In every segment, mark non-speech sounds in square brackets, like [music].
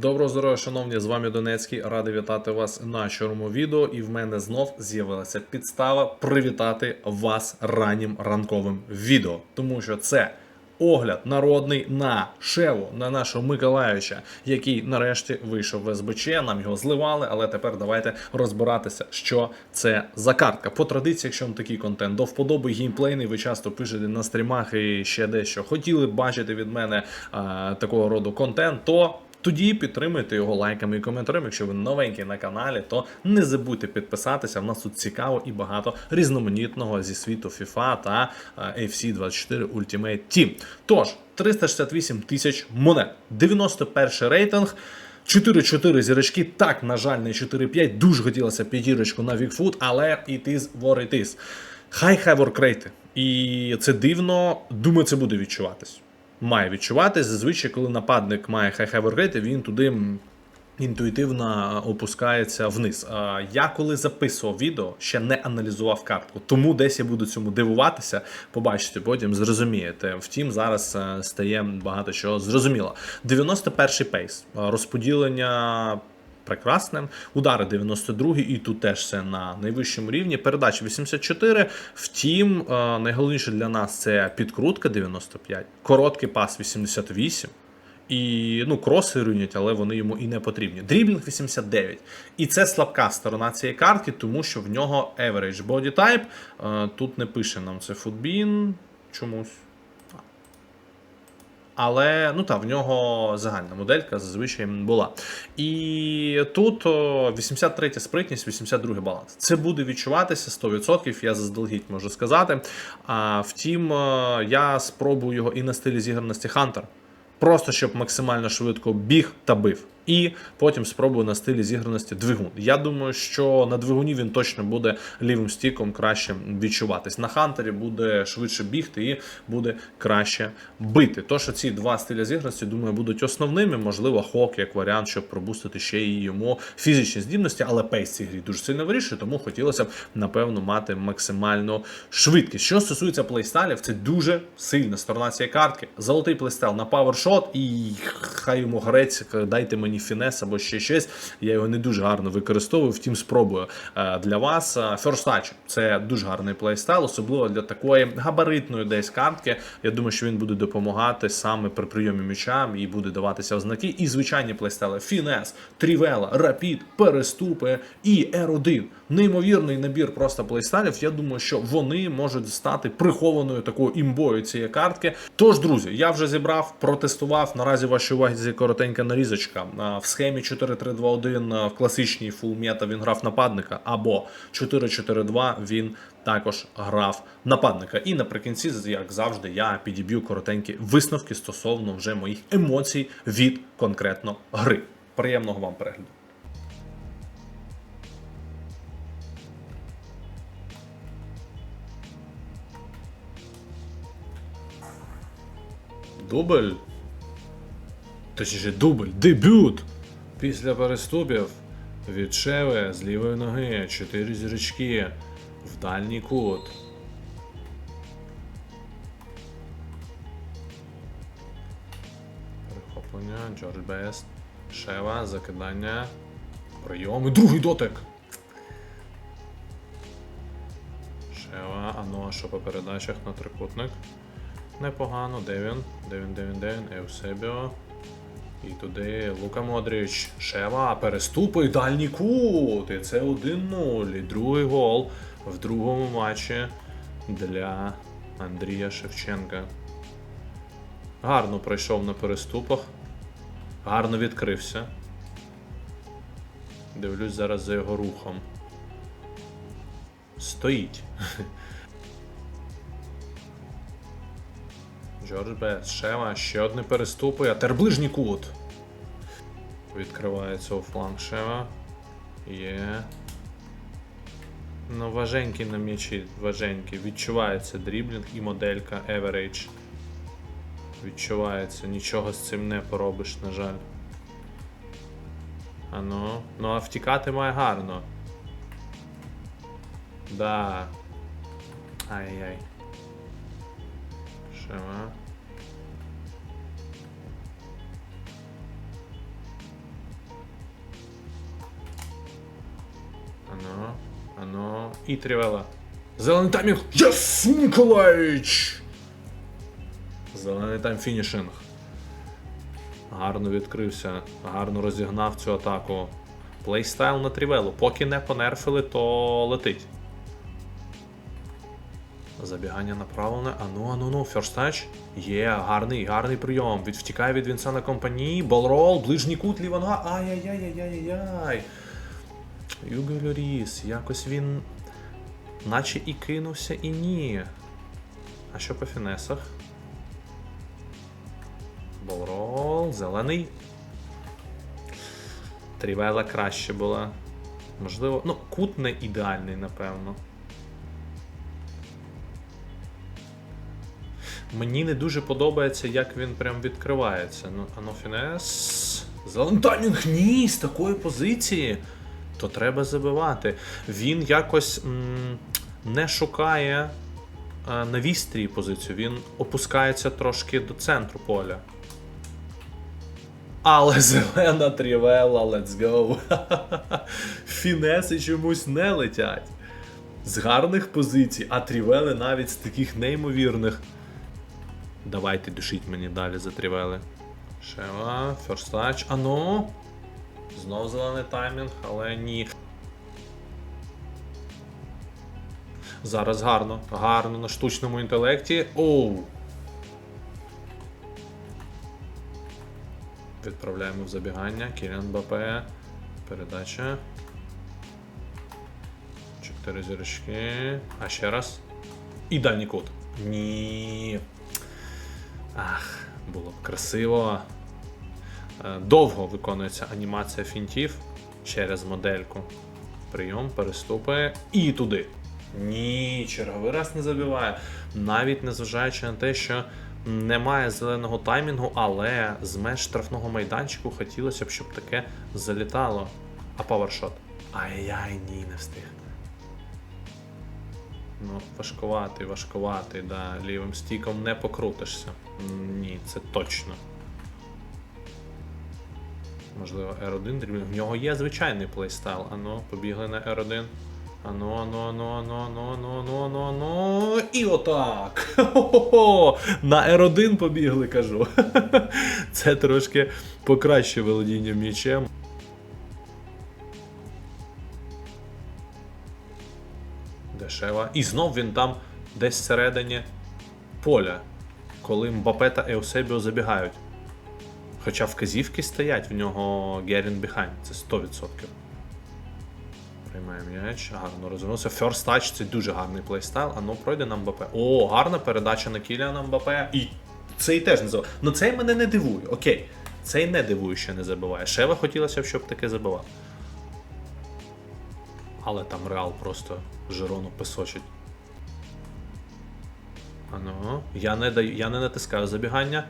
Доброго здоров'я, шановні, з вами Донецький. Радий вітати вас на чорному відео. І в мене знов з'явилася підстава привітати вас раннім ранковим відео, тому що це. Огляд народний на Шеву, на нашого Миколаївича, який нарешті вийшов в СБЧ. Нам його зливали, але тепер давайте розбиратися, що це за картка. По традиції, якщо вам такий контент до вподоби геймплейний, ви часто пишете на стрімах і ще дещо хотіли бачити від мене а, такого роду контент, то тоді підтримуйте його лайками і коментарями. Якщо ви новенький на каналі, то не забудьте підписатися. В нас тут цікаво і багато різноманітного зі світу FIFA та е, FC 24 Ultimate Team. Тож 368 тисяч монет, 91 рейтинг. 4-4 зірочки, так, на жаль, не 4-5. Дуже хотілося п'ятірочку на Вікфут, але it is what it is. Хай хай воркрейти. І це дивно, думаю, це буде відчуватись має відчувати. Зазвичай, коли нападник має хай-хай воркрейти, він туди. Інтуїтивно опускається вниз. А, Я коли записував відео, ще не аналізував картку, тому десь я буду цьому дивуватися. Побачите, потім зрозумієте. Втім, зараз е, стає багато чого зрозуміло. 91-й пейс. Розподілення прекрасне. Удари 92 і тут теж все на найвищому рівні. Передача 84. Втім, е, найголовніше для нас це підкрутка 95, короткий пас 88. І ну, кроси руйнять, але вони йому і не потрібні. Дріблінг 89. І це слабка сторона цієї картки, тому що в нього average body type. Е, Тут не пише нам це футбін чомусь. Але ну та в нього загальна моделька зазвичай була. І тут о, 83 спритність, 82 баланс. Це буде відчуватися 100%, я заздалегідь можу сказати. А втім, я спробую його і на стилі зіграності Хантер. Просто щоб максимально швидко біг та бив. І потім спробую на стилі зіграності двигун. Я думаю, що на двигуні він точно буде лівим стіком краще відчуватись. На хантері буде швидше бігти і буде краще бити. Тож ці два стилі зіграності, думаю, будуть основними. Можливо, хок як варіант, щоб пробустити ще і йому фізичні здібності, але пейс цій грі дуже сильно вирішує, тому хотілося б, напевно, мати максимальну швидкість. Що стосується плейстайлів, це дуже сильна сторона цієї картки. Золотий плейстайл на павершот, і хай йому грець, дайте мені фінес або ще щось. Я його не дуже гарно використовую, втім спробую е, для вас. Е, First Touch – це дуже гарний плейстайл, особливо для такої габаритної десь картки. Я думаю, що він буде допомагати саме при прийомі м'яча і буде даватися ознаки. І звичайні плейстайли Фінес, Трівела, Рапід, Переступи і R1. Неймовірний набір просто плейстайлів. Я думаю, що вони можуть стати прихованою такою імбою цієї картки. Тож, друзі, я вже зібрав, протестував. Наразі вашій увазі коротенька нарізочка. В схемі 4-3-2-1 в класичній фул мета він грав нападника, або 4-4-2 він також грав нападника. І наприкінці, як завжди, я підіб'ю коротенькі висновки стосовно вже моїх емоцій від конкретно гри. Приємного вам перегляду. Дубль. Точніше, дубль, дебют! Після переступів від Шеве з лівої ноги, чотири зірочки в дальній кут. Перехоплення, Джордж Бест, Шева, закидання, прийом і другий дотик. Шева, а ну а що по передачах на трикутник? Непогано, де він? Де він, де він, де він? Еусебіо. І туди Лука Модрич, Шева, переступи, дальній кут. І це 1-0. І другий гол в другому матчі для Андрія Шевченка. Гарно пройшов на переступах. Гарно відкрився. Дивлюсь зараз за його рухом. Стоїть. [laughs] Джордж Бет, Шева, ще одне переступи, а тепер ближній кут. Відкривається у фланг Шева. Є. Ну, важенький на м'ячі, важенький. Відчувається дріблінг і моделька Average. Відчувається, нічого з цим не поробиш, на жаль. А ну. Ну а втікати має гарно. Да. Ай-яй. Шева. І Трівела. Зелений таймінг. Єс, Ніколаїч! Зелений тайм фінішинг. Гарно відкрився, гарно розігнав цю атаку. Плейстайл на Трівелу. Поки не понерфили, то летить. Забігання направлене. Ану, ану, ну, ферст тач. Є, гарний, гарний прийом. Від, втікає від Вінсана компанії. Болрол, ближній кут, ліва нога. Ай-яй-яй-яй-яй-яй. Юго Льоріс, якось він. Наче і кинувся, і ні. А що по фінесах? Болрол, зелений. Трівела краще була. Можливо, ну, кут не ідеальний, напевно. Мені не дуже подобається, як він прям відкривається. Ну, ано фінес. Зелений таймінг, ні, з такої позиції. То треба забивати. Він якось м, не шукає е, на вістрій позицію, він опускається трошки до центру поля. Але [laughs] зелена трівела, let's go. [laughs] Фінеси чомусь не летять. З гарних позицій, а трівели навіть з таких неймовірних. Давайте душіть мені далі за трівели. Шева, ферстач. А ну. Знов зелений таймінг, але ні. Зараз гарно, гарно на штучному інтелекті. Оу. Відправляємо в забігання. Кіліан Бапе. Передача. Чотири зірочки. А ще раз. І дальній кут. Ні. Ах, було б красиво. Е, Довго виконується анімація фінтів через модельку. Прийом, переступи і туди. Ні, черговий раз не забиває. Навіть незважаючи на те, що немає зеленого таймінгу, але з меж штрафного майданчику хотілося б, щоб таке залітало. А павершот. Ай-яй, ні, не встиг. Ну, важкуватий, важкуватий, да. Лівим стіком не покрутишся. Ні, це точно. Можливо, R1 дрібний. В нього є звичайний плейстайл. Ану, побігли на R1. Ану, ану, ану, ану, ану, ану, ану, ану, ану. І отак. Хо-хо-хо! На R1 побігли, кажу. [laughs] Це трошки покраще володіння м'ячем. Дешева. І знов він там десь всередині поля, коли Мбапе та Еусебіо забігають. Хоча вказівки стоять в нього Герін Behind, це 100%. Приймає м'яч, гарно розвернувся. First touch це дуже гарний плейстайл, а ну пройде на Мбапе. О, гарна передача на Кіліана Мбапе. І цей теж не забиває. Ну цей мене не дивує. Окей. Цей не дивує, що не забиває. Шева хотілося б, щоб таке забивав. Але там Реал просто Жирону песочить. Ану, я не даю, я не натискаю забігання.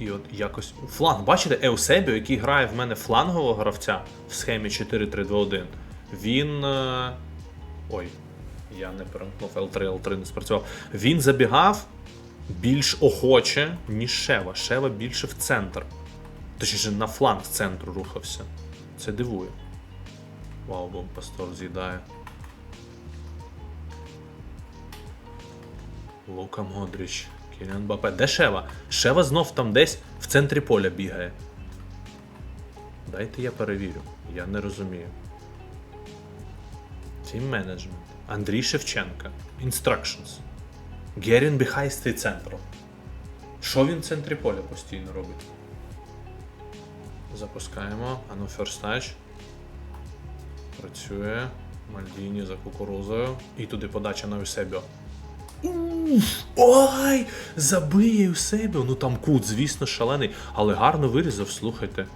І от якось. Фланг, бачите, Еусебіо, який грає в мене флангового гравця в схемі 4-3-2-1, він. е, Ой, я не перемкнув L3, L3 не спрацював. Він забігав більш охоче, ніж Шева. Шева більше в центр. Точніше, на фланг центру рухався. Це дивує. Вау, бом пастор з'їдає. Лука Модріч, Кіліан Бапе. Де Шева? Шева знов там десь в центрі поля бігає. Дайте я перевірю. Я не розумію. Тім менеджмент. Андрій Шевченка. Instructions. Герін Біхай стоїть центром. Що він в центрі поля постійно робить? Запускаємо. Ану, first touch. Працює. Мальдіні за кукурузою. І туди подача на Юсебіо. Ой! Забиє Юсебіо. Ну там кут, звісно, шалений, але гарно вирізав, слухайте.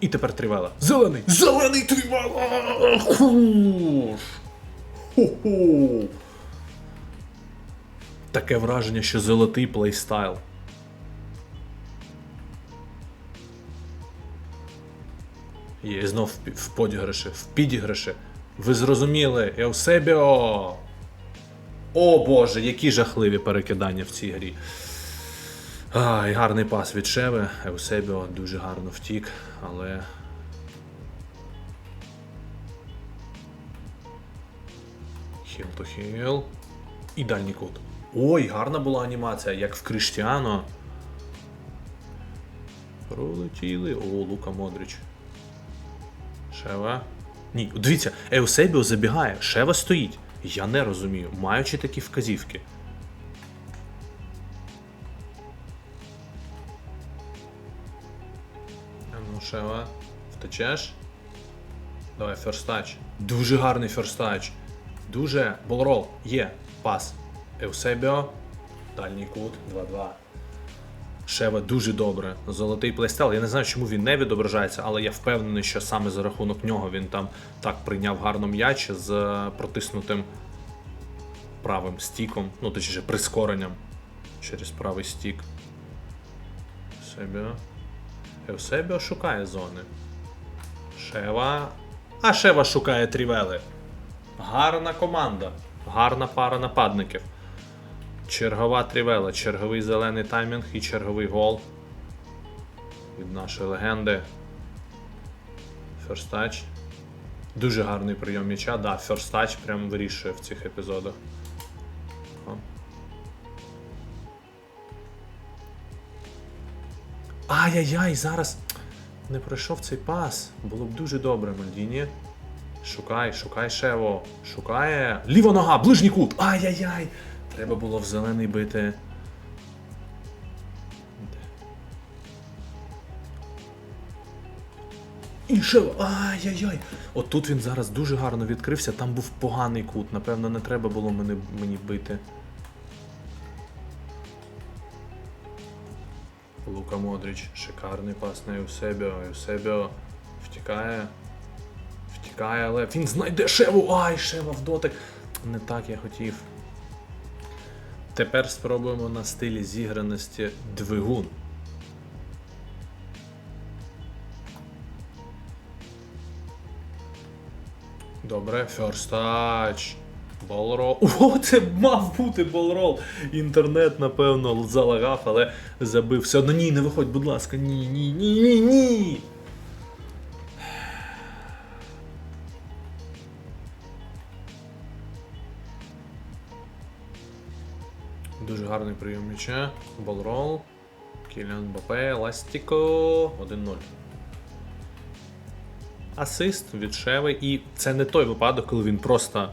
І тепер тривела. Зелений! Зелений тривела! Хуш! Хо-хо! Таке враження, що золотий плейстайл. Є знов в подіграші, в підіграші. Ви зрозуміли, Еусебіо! О боже, які жахливі перекидання в цій грі. Ай, гарний пас від Шеви. Еусебіо дуже гарно втік, але. Хіл то хіл. І дальній кут. Ой, гарна була анімація, як в Криштіано. Пролетіли. О, Лука Модрич. Шева. Ні, дивіться, Еусебіо забігає, Шева стоїть. Я не розумію, маючи такі вказівки. Ну, Шева, втечеш? Давай, ферстач. Дуже гарний ферстач. Дуже. Болрол. Є. Пас. Евсебіо. Дальній кут. 2-2. Шева дуже добре. Золотий плейстайл. Я не знаю, чому він не відображається, але я впевнений, що саме за рахунок нього він там так прийняв гарно м'яч з е, протиснутим правим стіком, ну точніше прискоренням через правий стік. Еусебіо. Еусебіо шукає зони. Шева. А Шева шукає трівели. Гарна команда. Гарна пара нападників. Чергова трівела, черговий зелений таймінг і черговий гол від нашої легенди. Ферстач. Дуже гарний прийом м'яча, да, ферстач прям вирішує в цих епізодах. Ай-яй-яй, зараз не пройшов цей пас. Було б дуже добре, Мальдіні. Шукай, шукай Шево. Шукає. Ліва нога, ближній кут. Ай-яй-яй. Треба було в зелений бити. І Шево. Ай-яй-яй. От тут він зараз дуже гарно відкрився, там був поганий кут. Напевно, не треба було мені, мені бити. Лука Модрич, шикарний пас на Еусебіо. Еусебіо втікає. Втікає, але він знайде Шеву. Ай, Шева в дотик. Не так я хотів. Тепер спробуємо на стилі зіграності двигун. Добре, first touch. Болрол. [laughs] О, це мав бути болрол. Інтернет, напевно, залагав, але забив. Все одно ні, не виходь, будь ласка. Ні, ні, ні, ні, ні. Гарний прийом м'яча. Болрол. Кіліан Бапе, Ластіко. 1-0. Асист від Шеви. І це не той випадок, коли він просто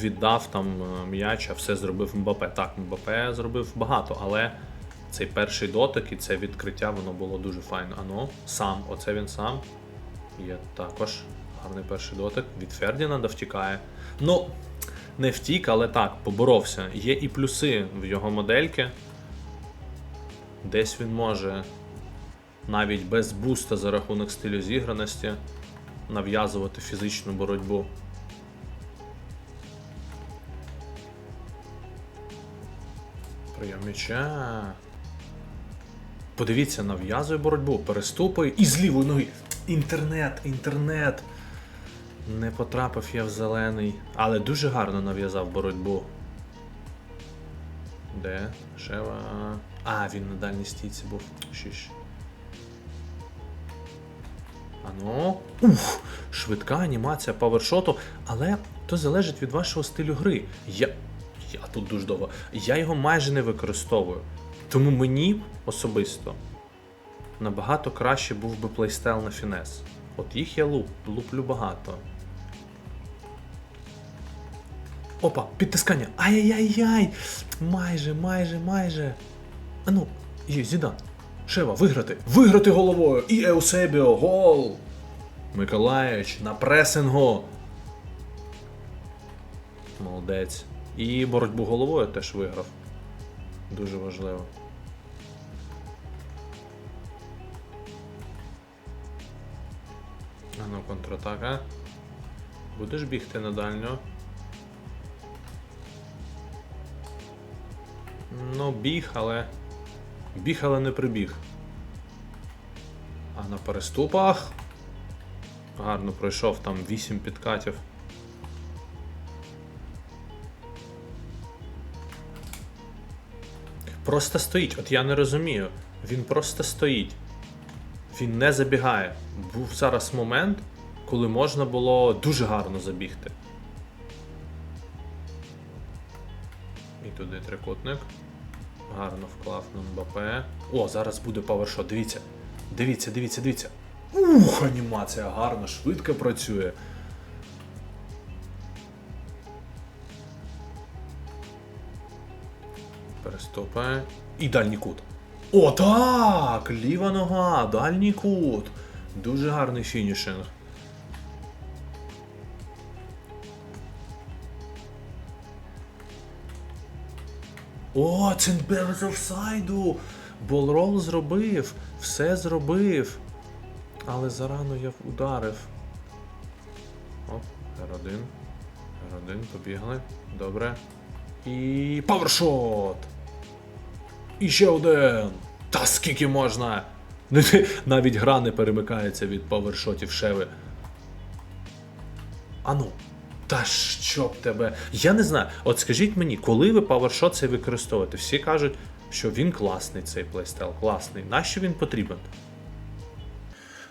віддав там е, м'яч, а все зробив Мбапе. Так, Мбапе зробив багато, але цей перший дотик і це відкриття, воно було дуже файно. Ано, сам, оце він сам. Є також гарний перший дотик. Від Фердінанда втікає. Ну, не втік, але так, поборовся. Є і плюси в його модельки. Десь він може навіть без буста за рахунок стилю зіграності нав'язувати фізичну боротьбу. Прийом м'яча. Подивіться, нав'язує боротьбу, переступує і з лівої ноги. Інтернет, інтернет. Не потрапив я в зелений, але дуже гарно нав'язав боротьбу. Де? Шева. А, він на дальній стійці був. Шіш. Ану. Ух! Швидка анімація павершоту, але то залежить від вашого стилю гри. Я. Я тут дуже довго. Я його майже не використовую. Тому мені особисто набагато краще був би плейстайл на фінес. От їх я луп, луплю багато. Опа, підтискання. Ай-яй-яй-яй! Майже, майже, майже. А ну, є, Зідан. Шева, виграти! Виграти головою! І Еусебіо, гол! Миколаївич на пресингу. Молодець. І боротьбу головою теж виграв. Дуже важливо. А ну, контратака. Будеш бігти на дальню? Ну, біг, але. Біг, але не прибіг. А на переступах. Гарно пройшов там 8 підкатів. Просто стоїть. От я не розумію. Він просто стоїть. Він не забігає. Був зараз момент, коли можна було дуже гарно забігти. І туди трикутник. Гарно вклав на МБП. О, зараз буде павершот. Дивіться. Дивіться, дивіться, дивіться. Ух, анімація гарно, швидко працює. Переступає. І дальній кут. О, так! Ліва нога, дальній кут. Дуже гарний фінішинг. О, це без офсайду! Болрол зробив, все зробив. Але зарано я ударив. Оп, R1. R1, побігли. Добре. І. Павершот! І ще один! Та скільки можна! [laughs] Навіть гра не перемикається від павершотів шеви. Ану. Та що б тебе. Я не знаю. От скажіть мені, коли ви павершот цей використовуєте? Всі кажуть, що він класний, цей плейстайл, класний. Нащо він потрібен?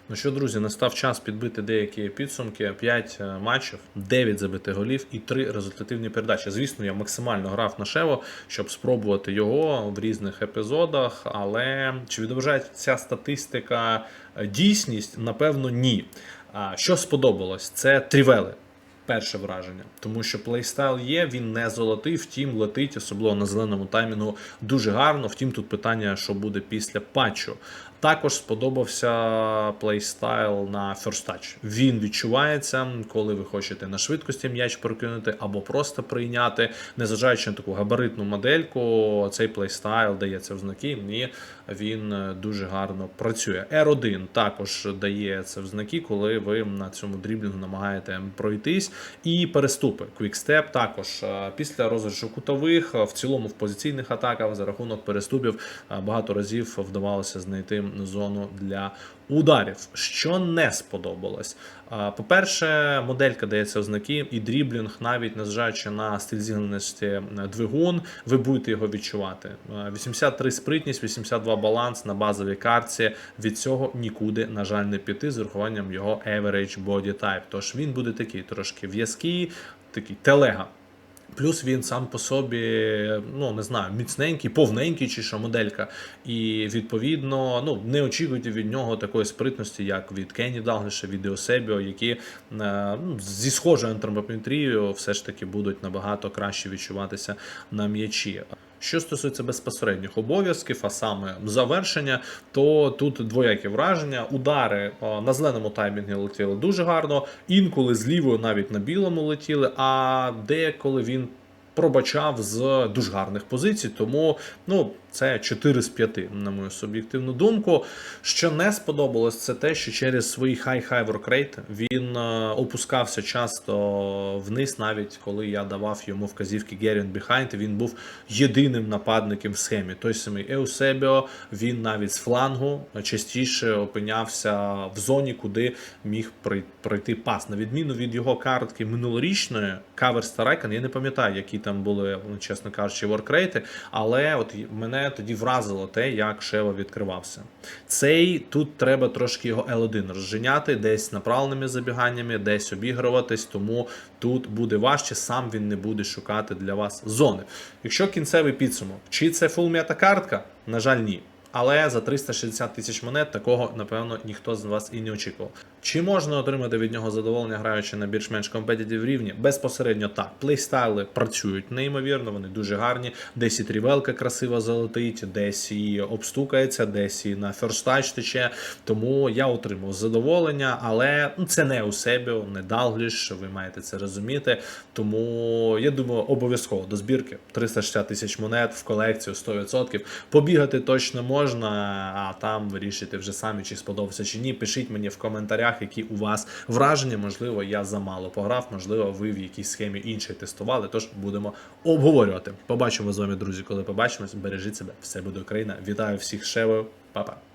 Ну що, друзі, настав час підбити деякі підсумки. 5 матчів, 9 забитих голів і 3 результативні передачі. Звісно, я максимально грав на Шево, щоб спробувати його в різних епізодах. Але чи відображає ця статистика е, дійсність? Напевно, ні. А Що сподобалось? Це трівели. Перше враження, тому що плейстайл є, він не золотий, втім летить, особливо на зеленому таймінгу, дуже гарно. Втім, тут питання, що буде після патчу. Також сподобався плейстайл на First Touch. Він відчувається, коли ви хочете на швидкості м'яч прокинути або просто прийняти, незважаючи на таку габаритну модельку, цей плейстайл дається в знаки, і він дуже гарно працює. R1 також дає це в знаки, коли ви на цьому дріблінгу намагаєте пройтись. І переступи. Квікстеп також після розіграшу кутових, в цілому в позиційних атаках за рахунок переступів багато разів вдавалося знайти зону для ударів. Що не сподобалось. По-перше, моделька дається в знаки, і дріблінг, навіть незважаючи на стиль зігнаності двигун, ви будете його відчувати. 83 спритність, 82 баланс на базовій картці. Від цього нікуди, на жаль, не піти з урахуванням його average body type. Тож він буде такий трошки в'язкий, такий телега. Плюс він сам по собі, ну не знаю, міцненький, повненький чи що моделька. І відповідно, ну не очікуйте від нього такої спритності, як від Кенні Далгніша, від Еосебіо, які е, ну, зі схожою антропометрією все ж таки будуть набагато краще відчуватися на м'ячі. Що стосується безпосередніх обов'язків, а саме завершення, то тут двоякі враження. Удари на зеленому таймінгі летіли дуже гарно, інколи з лівою навіть на білому летіли, а деколи він пробачав з дуже гарних позицій. Тому ну, це 4 з 5, на мою суб'єктивну думку. Що не сподобалось, це те, що через свої хай-хай воркрейт він е, опускався часто вниз, навіть коли я давав йому вказівки Герін Behind, він був єдиним нападником в схемі. Той самий Еусебіо, він навіть з флангу частіше опинявся в зоні, куди міг пройти пас. На відміну від його картки минулорічної, кавер Старайкан, я не пам'ятаю, які там були, чесно кажучи, воркрейти, але от мене тоді вразило те, як Шева відкривався. Цей тут треба трошки його L1 розженяти, десь направленими забіганнями, десь обігруватись, тому тут буде важче, сам він не буде шукати для вас зони. Якщо кінцевий підсумок, чи це фулмета картка? На жаль, ні. Але за 360 тисяч монет такого, напевно, ніхто з вас і не очікував. Чи можна отримати від нього задоволення, граючи на більш-менш компетитив рівні? Безпосередньо так. Плейстайли працюють неймовірно, вони дуже гарні. Десь і трівелка красиво залетить, десь і обстукається, десь і на ферстач тече. Тому я отримав задоволення, але ну, це не у себе, не Далгліш, ви маєте це розуміти. Тому я думаю, обов'язково до збірки 360 тисяч монет в колекцію 100%. Побігати точно можна, а там вирішити вже самі, чи сподобався чи ні. Пишіть мені в коментарях, які у вас враження. Можливо, я замало пограв, можливо, ви в якійсь схемі іншій тестували. Тож будемо обговорювати. Побачимо з вами, друзі, коли побачимось. Бережіть себе, все буде Україна. Вітаю всіх шевою, Па-па.